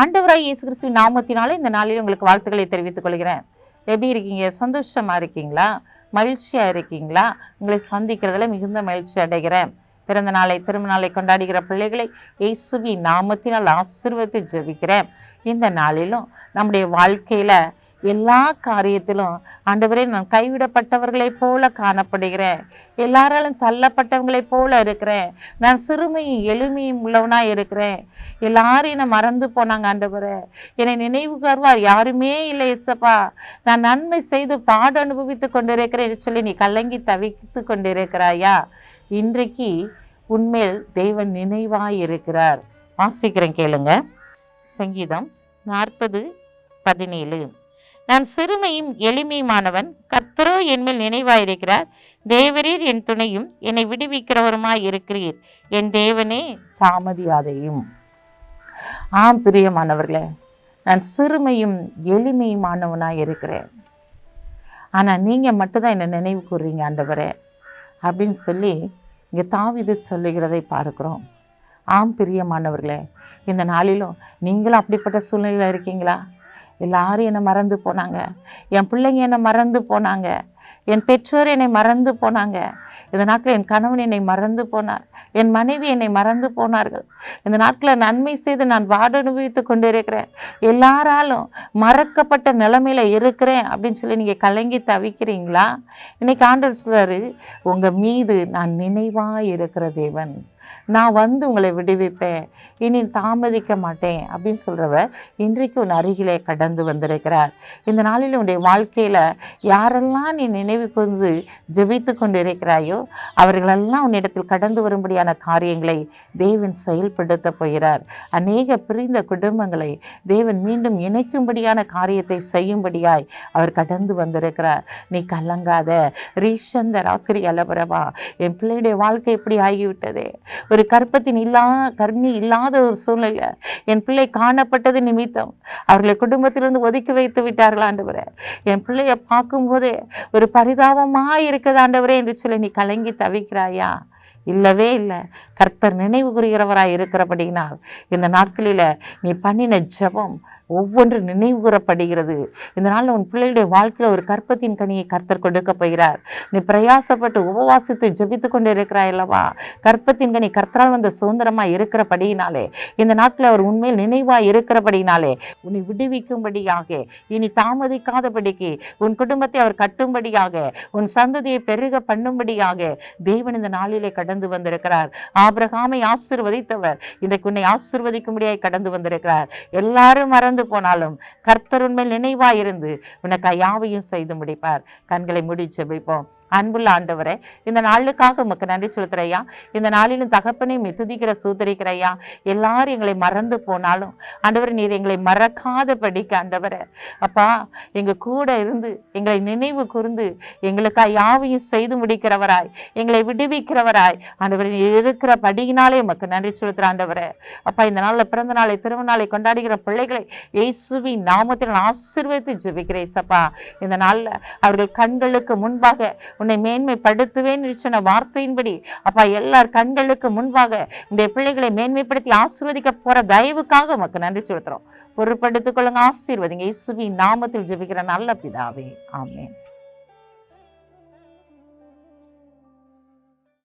ஆண்டவராய் இயேசு கிறிஸ்துவின் நாமத்தினாலே இந்த நாளில் உங்களுக்கு வாழ்த்துக்களை தெரிவித்துக் கொள்கிறேன். எப்படி இருக்கீங்க? சந்தோஷமா இருக்கீங்களா? மகிழ்ச்சியாக இருக்கீங்களா? உங்களை சந்திக்கிறதுல மிகுந்த மகிழ்ச்சி அடைகிறேன். பிறந்த நாளை திரும்ப நாளை கொண்டாடுகிற பிள்ளைகளை இயேசுவி நாமத்தினால் ஆசிர்வத்தை ஜெபிக்கிறேன். இந்த நாளிலும் நம்முடைய வாழ்க்கையில் எல்லா காரியத்திலும் ஆண்டவரே நான் கைவிடப்பட்டவர்களைப் போல காணப்படுகிறேன். எல்லாராலும் தள்ளப்பட்டவங்களைப் போல இருக்கிறேன். நான் சிறுமையும் எளிமையும் உள்ளவனாக இருக்கிறேன். எல்லாரும் என்னை மறந்து போனாங்க ஆண்டவரே. என்னை நினைவு கருவார் யாருமே இல்லை இசப்பா நான் நன்மை செய்து பாடு அனுபவித்து கொண்டிருக்கிறேன் என்று சொல்லி நீ கலங்கி தவித்து கொண்டிருக்கிறாயா? இன்றைக்கு உண்மையில் தெய்வன் நினைவாய் இருக்கிறார். வாசிக்கிறேன் கேளுங்க. சங்கீதம் நாற்பது பதினேழு. நான் சிறுமையும் எளிமையுமானவன். கர்த்தரோ என்மேல் நினைவாயிருக்கிறார். தேவரீர் என் துணையும் என்னை விடுவிக்கிறவருமாய் இருக்கிறீர். என் தேவனே தாமதியாதையும். ஆம் பிரியமானவர்களே நான் சிறுமையும் எளிமையுமானவனாய் இருக்கிறேன். ஆனால் நீங்கள் மட்டும்தான் என்னை நினைவு கூறுறீங்க ஆண்டவரே அப்படின்னு சொல்லி இங்கே தாவிது சொல்லுகிறதை பார்க்கிறோம். ஆம் பிரியமானவர்களே இந்த நாளிலும் நீங்களும் அப்படிப்பட்ட சூழ்நிலையில் இருக்கீங்களா? எல்லாரும் என்னை மறந்து போனாங்க. என் பிள்ளைங்க என்னை மறந்து போனாங்க. என் பெற்றோர் என்னை மறந்து போனாங்க. இந்த நாட்கள் என் கணவன் என்னை மறந்து போனார். என் மனைவி என்னை மறந்து போனார்கள். இந்த நாட்களில் நன்மை செய்து நான் வாடு அனுபவித்து கொண்டிருக்கிறேன். எல்லாராலும் மறக்கப்பட்ட நிலைமையில இருக்கிறேன் அப்படின்னு சொல்லி நீங்கள் கலங்கி தவிக்கிறீங்களா? இன்னைக்கு ஆண்டவர் சொல்றாரு உங்கள் மீது நான் நினைவாக இருக்கிற தேவன். நான் வந்து உங்களை விடுவிப்பேன். இனி தாமதிக்க மாட்டேன். அப்படின்னு சொல்கிறவர் இன்றைக்கு உன் அருகிலே கடந்து வந்திருக்கிறார். இந்த நாளில் உன்னுடைய வாழ்க்கையில் யாரெல்லாம் நீ நினைவு கூர்ந்து ஜெபித்து கொண்டிருக்கிறாயோ அவர்களெல்லாம் உன்னிடத்தில் கடந்து வரும்படியான காரியங்களை தேவன் செயல்படுத்த போகிறார். அநேக பிரிந்த குடும்பங்களை தேவன் மீண்டும் இணைக்கும்படியான காரியத்தை செய்யும்படியாய் அவர் கடந்து வந்திருக்கிறார். நீ கலங்காத ரீசந்த ராக்கிரி அலபரவா என் பிள்ளையுடைய வாழ்க்கை இப்படி ஆகிவிட்டது. ஒரு கற்பத்தின் இல்லா கர்ணி இல்லாத ஒரு சூழ்நிலை என் பிள்ளை காணப்பட்டது நிமித்தம். அவர்களை குடும்பத்திலிருந்து ஒதுக்கி வைத்து விட்டார்களாண்டு என் பிள்ளையை பார்க்கும்போதே ஒரு பரிதாபமாக இருக்குது ஆண்டவரே என்று சொல்லி நீ கலங்கி தவிக்கிறாயா? இல்லவே இல்லை. கர்த்தர் நினைவு கூறுகிறவராய் இருக்கிறபடியினால் இந்த நாட்களில் நீ பண்ணின ஜெபம் ஒவ்வொன்று நினைவு கூறப்படுகிறது இந்த நாளில் உன் பிள்ளைகளுடைய வாழ்க்கையில் ஒரு கற்பத்தின் கனியை கர்த்தர் கொடுக்க போகிறார். நீ பிரயாசப்பட்டு உபவாசித்து ஜெபித்து கொண்டு இருக்கிறாய் அல்லவா? கற்பத்தின் கனி கர்த்தரால் வந்த சுதந்திரமாக இருக்கிறபடியினாலே இந்த நாட்களில் அவர் உண்மையில் நினைவாக இருக்கிறபடினாலே உன்னை விடுவிக்கும்படியாக இனி தாமதிக்காதபடிக்கு உன் குடும்பத்தை அவர் கட்டும்படியாக உன் சந்ததியை பெருக பண்ணும்படியாக தேவன் இந்த நாளிலே கடந்து வந்திருக்கிறார். ஆபிரகாமை ஆசிர்வதித்தவர். இன்றைக்கு உன்னை ஆசிர்வதிக்கும்படியாய் கடந்து வந்திருக்கிறார். எல்லாரும் மறந்து போனாலும் கர்த்தருண்மை நினைவாயிருந்து இருந்து உனக்கு யாவையும் செய்து முடிப்பார். கண்களை முடி ஜெபிப்போம். அன்புள்ள ஆண்டவரே இந்த நாளுக்காக உமக்கு நன்றி செலுத்துறையா இந்த நாளிலும் தகப்பனையும் துதிக்கிற சூதரிக்கிறையா எல்லாரும் எங்களை மறந்து போனாலும் ஆண்டவர் நீர் எங்களை மறக்காதபடிக்கு ஆண்டவரே. அப்பா எங்க கூட இருந்து எங்களை நினைவு கூர்ந்து எங்களுக்காக யாவையும் செய்து முடிக்கிறவராய் எங்களை விடுவிக்கிறவராய் ஆண்டவர் நீர் இருக்கிற படியினாலே உமக்கு நன்றி செலுத்துற ஆண்டவரே. அப்பா இந்த நாளில் பிறந்த நாளை திருமண நாளை கொண்டாடுகிற பிள்ளைகளை இயேசுவி நாமத்தில் நான் ஆசீர்வதித்து ஜெபிக்கிறேன் சப்பா இந்த நாளில் அவர்கள் கண்களுக்கு முன்பாக உன்னை மேன்மைப்படுத்துவேன் என்று சொன்ன வார்த்தையின்படி அப்பா எல்லார் கண்களுக்கு முன்பாக இந்த பிள்ளைகளை மேன்மைப்படுத்தி ஆசீர்வதிக்க போற தயவுக்காக உமக்கு நன்றி செலுத்துறோம். பொருட்படுத்திக் கொள்ளுங்க ஆசீர்வதிங்க. இசுவி நாமத்தில் ஜெபிக்கிற நல்ல பிதாவே. ஆமேன்.